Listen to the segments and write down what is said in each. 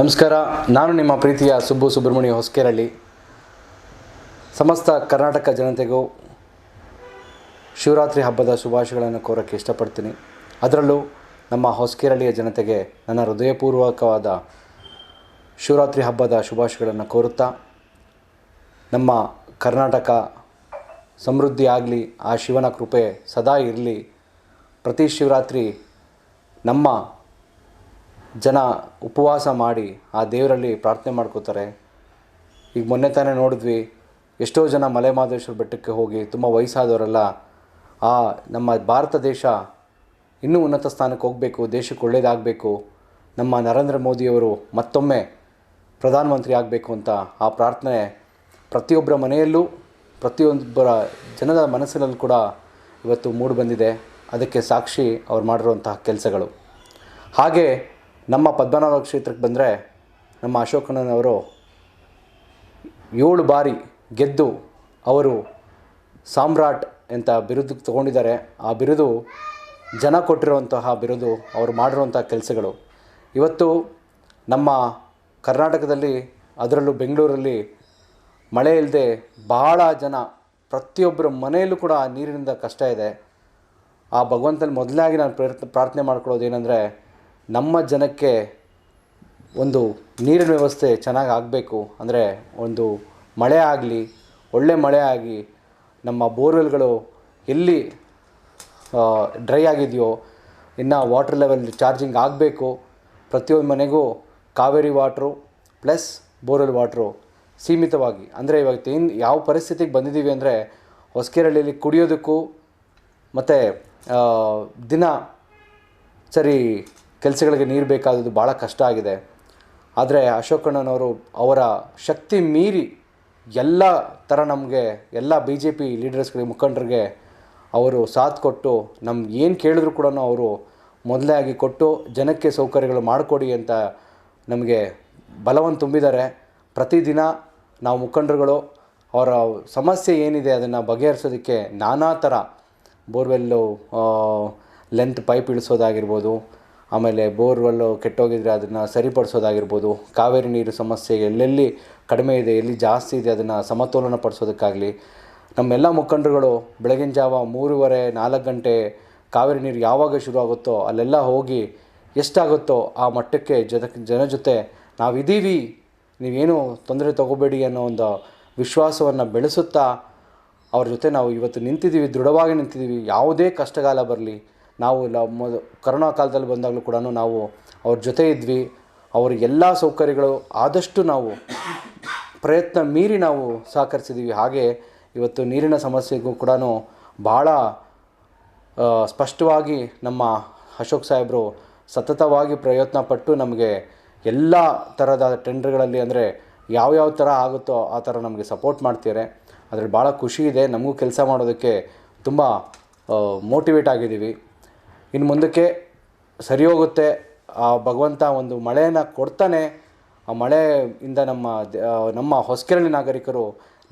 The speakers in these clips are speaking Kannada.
ನಮಸ್ಕಾರ, ನಾನು ನಿಮ್ಮ ಪ್ರೀತಿಯ ಸುಬ್ಬು ಸುಬ್ರಹ್ಮಣ್ಯ ಹೊಸಕೇರಳ್ಳಿ. ಸಮಸ್ತ ಕರ್ನಾಟಕ ಜನತೆಗೂ ಶಿವರಾತ್ರಿ ಹಬ್ಬದ ಶುಭಾಶಯಗಳನ್ನು ಕೋರೋಕ್ಕೆ ಇಷ್ಟಪಡ್ತೀನಿ. ಅದರಲ್ಲೂ ನಮ್ಮ ಹೊಸಕೆರಳಿಯ ಜನತೆಗೆ ನನ್ನ ಹೃದಯಪೂರ್ವಕವಾದ ಶಿವರಾತ್ರಿ ಹಬ್ಬದ ಶುಭಾಶಯಗಳನ್ನು ಕೋರುತ್ತಾ, ನಮ್ಮ ಕರ್ನಾಟಕ ಸಮೃದ್ಧಿ ಆಗಲಿ, ಆ ಶಿವನ ಕೃಪೆ ಸದಾ ಇರಲಿ. ಪ್ರತಿ ಶಿವರಾತ್ರಿ ನಮ್ಮ ಜನ ಉಪವಾಸ ಮಾಡಿ ಆ ದೇವರಲ್ಲಿ ಪ್ರಾರ್ಥನೆ ಮಾಡ್ಕೋತಾರೆ. ಈಗ ಮೊನ್ನೆ ತಾನೇ ನೋಡಿದ್ವಿ, ಎಷ್ಟೋ ಜನ ಮಲೆ ಮಹದೇಶ್ವರ ಬೆಟ್ಟಕ್ಕೆ ಹೋಗಿ ತುಂಬ ವಯಸ್ಸಾದವರೆಲ್ಲ, ಆ ನಮ್ಮ ಭಾರತ ದೇಶ ಇನ್ನೂ ಉನ್ನತ ಸ್ಥಾನಕ್ಕೆ ಹೋಗಬೇಕು, ದೇಶಕ್ಕೆ ಒಳ್ಳೆಯದಾಗಬೇಕು ನಮ್ಮ ನರೇಂದ್ರ ಮೋದಿಯವರು ಮತ್ತೊಮ್ಮೆ ಪ್ರಧಾನಮಂತ್ರಿ ಆಗಬೇಕು ಅಂತ ಆ ಪ್ರಾರ್ಥನೆ ಪ್ರತಿಯೊಬ್ಬರ ಮನೆಯಲ್ಲೂ, ಪ್ರತಿಯೊಬ್ಬರ ಜನದ ಮನಸ್ಸಿನಲ್ಲೂ ಕೂಡ ಇವತ್ತು ಮೂಡಿ ಬಂದಿದೆ. ಅದಕ್ಕೆ ಸಾಕ್ಷಿ ಅವ್ರು ಮಾಡಿರುವಂತಹ ಕೆಲಸಗಳು. ಹಾಗೆ ನಮ್ಮ ಪದ್ಮನಾಭ ಕ್ಷೇತ್ರಕ್ಕೆ ಬಂದರೆ ನಮ್ಮ ಅಶೋಕಣ್ಣನವರು ಏಳು ಬಾರಿ ಗೆದ್ದು ಅವರು ಸಾಮ್ರಾಟ್ ಅಂತ ಬಿರುದು ತಗೊಂಡಿದ್ದಾರೆ. ಆ ಬಿರುದು ಜನ ಕೊಟ್ಟಿರುವಂತಹ ಬಿರುದು ಅವರು ಮಾಡಿರುವಂಥ ಕೆಲಸಗಳು. ಇವತ್ತು ನಮ್ಮ ಕರ್ನಾಟಕದಲ್ಲಿ, ಅದರಲ್ಲೂ ಬೆಂಗಳೂರಲ್ಲಿ ಮಳೆ ಇಲ್ಲದೆ ಬಹಳ ಜನ ಪ್ರತಿಯೊಬ್ಬರ ಮನೆಯಲ್ಲೂ ಕೂಡ ನೀರಿನಿಂದ ಕಷ್ಟ ಇದೆ. ಆ ಭಗವಂತನ ಮೊದಲಾಗಿ ನಾನು ಪ್ರಯತ್ನ ಪ್ರಾರ್ಥನೆ ಮಾಡ್ಕೊಳ್ಳೋದು ಏನಂದರೆ ನಮ್ಮ ಜನಕ್ಕೆ ಒಂದು ನೀರಿನ ವ್ಯವಸ್ಥೆ ಚೆನ್ನಾಗಿ ಆಗಬೇಕು ಅಂದರೆ ಒಂದು ಮಳೆ ಆಗಲಿ, ಒಳ್ಳೆ ಮಳೆ ಆಗಿ ನಮ್ಮ ಬೋರ್ವೆಲ್ಗಳು ಎಲ್ಲಿ ಡ್ರೈ ಆಗಿದೆಯೋ, ಇನ್ನು ವಾಟರ್ ಲೆವೆಲ್ ಚಾರ್ಜಿಂಗ್ ಆಗಬೇಕು, ಪ್ರತಿಯೊಂದು ಮನೆಗೂ Kaveri water plus borewell water ಸೀಮಿತವಾಗಿ. ಅಂದರೆ ಇವಾಗ ಏನು ಯಾವ ಪರಿಸ್ಥಿತಿಗೆ ಬಂದಿದ್ದೀವಿ ಅಂದರೆ ಹೊಸಕೆರಳ್ಳಿಯಲ್ಲಿ ಕುಡಿಯೋದಕ್ಕೂ ಮತ್ತು ದಿನ ಸರಿ ಕೆಲಸಗಳಿಗೆ ನೀರು ಬೇಕಾದದ್ದು ಭಾಳ ಕಷ್ಟ ಆಗಿದೆ. ಆದರೆ ಅಶೋಕಣ್ಣನವರು ಅವರ ಶಕ್ತಿ ಮೀರಿ ಎಲ್ಲ ಥರ ನಮಗೆ, ಎಲ್ಲ ಬಿ ಜೆ ಪಿ ಲೀಡರ್ಸ್ಗಳಿಗೆ, ಮುಖಂಡರಿಗೆ ಅವರು ಸಾಥ್ ಕೊಟ್ಟು ನಮ್ಗೆ ಏನು ಕೇಳಿದ್ರು ಕೂಡ ಅವರು ಮೊದಲೇ ಆಗಿ ಕೊಟ್ಟು ಜನಕ್ಕೆ ಸೌಕರ್ಯಗಳು ಮಾಡಿಕೊಡಿ ಅಂತ ನಮಗೆ ಬಲವನ್ನು ತುಂಬಿದ್ದಾರೆ. ಪ್ರತಿದಿನ ನಾವು ಮುಖಂಡರುಗಳು ಅವರ ಸಮಸ್ಯೆ ಏನಿದೆ ಅದನ್ನು ಬಗೆಹರಿಸೋದಕ್ಕೆ ನಾನಾ ಥರ ಬೋರ್ವೆಲ್ಲು ಲೆಂತ್ ಪೈಪ್ ಇಳಿಸೋದಾಗಿರ್ಬೋದು ಆಮೇಲೆ ಬೋರ್ವೆಲ್ಲು ಕೆಟ್ಟೋಗಿದ್ರೆ ಅದನ್ನು ಸರಿಪಡಿಸೋದಾಗಿರ್ಬೋದು, ಕಾವೇರಿ ನೀರು ಸಮಸ್ಯೆ ಎಲ್ಲೆಲ್ಲಿ ಕಡಿಮೆ ಇದೆ, ಎಲ್ಲಿ ಜಾಸ್ತಿ ಇದೆ ಅದನ್ನು ಸಮತೋಲನ ಪಡಿಸೋದಕ್ಕಾಗಲಿ ನಮ್ಮೆಲ್ಲ ಮುಖಂಡರುಗಳು ಬೆಳಗಿನ ಜಾವ ಮೂರುವರೆ ನಾಲ್ಕು ಗಂಟೆ ಕಾವೇರಿ ನೀರು ಯಾವಾಗ ಶುರು ಆಗುತ್ತೋ ಅಲ್ಲೆಲ್ಲ ಹೋಗಿ ಎಷ್ಟಾಗುತ್ತೋ ಆ ಮಟ್ಟಕ್ಕೆ ಜನ ಜನ ಜೊತೆ ನಾವಿದ್ದೀವಿ ನೀವೇನು ತೊಂದರೆ ತಗೋಬೇಡಿ ಅನ್ನೋ ಒಂದು ವಿಶ್ವಾಸವನ್ನು ಬೆಳೆಸುತ್ತಾ, ಅವ್ರ ಜೊತೆ ನಾವು ಇವತ್ತು ನಿಂತಿದ್ದೀವಿ ದೃಢವಾಗಿ ನಿಂತಿದ್ದೀವಿ ಯಾವುದೇ ಕಷ್ಟಗಾಲ ಬರಲಿ ನಾವು ಇಲ್ಲ ಮೊದ ಕರೋನಾ ಕಾಲದಲ್ಲಿ ಬಂದಾಗಲೂ ಕೂಡ ನಾವು ಅವ್ರ ಜೊತೆ ಇದ್ವಿ. ಅವ್ರ ಎಲ್ಲ ಸೌಕರ್ಯಗಳು ಆದಷ್ಟು ನಾವು ಪ್ರಯತ್ನ ಮೀರಿ ನಾವು ಸಹಕರಿಸಿದ್ದೀವಿ ಹಾಗೆ ಇವತ್ತು ನೀರಿನ ಸಮಸ್ಯೆಗೂ ಕೂಡ ಭಾಳ ಸ್ಪಷ್ಟವಾಗಿ ನಮ್ಮ ಅಶೋಕ್ ಸಾಹೇಬರು ಸತತವಾಗಿ ಪ್ರಯತ್ನ ಪಟ್ಟು ನಮಗೆ ಎಲ್ಲ ಥರದ ಟೆಂಡರ್ಗಳಲ್ಲಿ ಅಂದರೆ ಯಾವ್ಯಾವ ಥರ ಆಗುತ್ತೋ ಆ ಥರ ನಮಗೆ ಸಪೋರ್ಟ್ ಮಾಡ್ತಿದ್ದಾರೆ. ಅದರಲ್ಲಿ ಭಾಳ ಖುಷಿ ಇದೆ. ನಮಗೂ ಕೆಲಸ ಮಾಡೋದಕ್ಕೆ ತುಂಬ ಮೋಟಿವೇಟ್ ಆಗಿದ್ದೀವಿ. ಇನ್ನು ಮುಂದಕ್ಕೆ ಸರಿ ಹೋಗುತ್ತೆ. ಆ ಭಗವಂತ ಒಂದು ಮಳೆಯನ್ನು ಕೊಡ್ತಾನೆ. ಆ ಮಳೆಯಿಂದ ನಮ್ಮ ನಮ್ಮ ಹೊಸಕೆರಳಿ ನಾಗರಿಕರು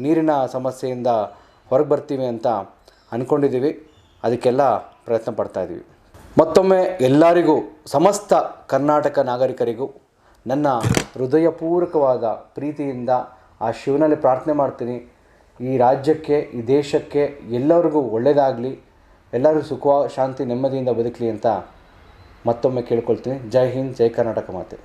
ನೀರಿನ ಸಮಸ್ಯೆಯಿಂದ ಹೊರಗೆ ಬರ್ತೀವಿ ಅಂತ ಅಂದ್ಕೊಂಡಿದ್ದೀವಿ ಅದಕ್ಕೆಲ್ಲ ಪ್ರಯತ್ನ ಪಡ್ತಾ ಇದ್ದೀವಿ. ಮತ್ತೊಮ್ಮೆ ಎಲ್ಲರಿಗೂ, ಸಮಸ್ತ ಕರ್ನಾಟಕ ನಾಗರಿಕರಿಗೂ ನನ್ನ ಹೃದಯಪೂರ್ವಕವಾದ ಪ್ರೀತಿಯಿಂದ ಆ ಶಿವನಲ್ಲಿ ಪ್ರಾರ್ಥನೆ ಮಾಡ್ತೀನಿ. ಈ ರಾಜ್ಯಕ್ಕೆ, ಈ ದೇಶಕ್ಕೆ ಎಲ್ಲರಿಗೂ ಒಳ್ಳೆಯದಾಗಲಿ ಎಲ್ಲರೂ ಸುಖ ಶಾಂತಿ ನೆಮ್ಮದಿಯಿಂದ ಬದುಕಲಿ ಅಂತ ಮತ್ತೊಮ್ಮೆ ಕೇಳ್ಕೊಳ್ತೀನಿ. ಜೈ ಹಿಂದ್ ಜೈ ಕರ್ನಾಟಕ ಮಾತೆ.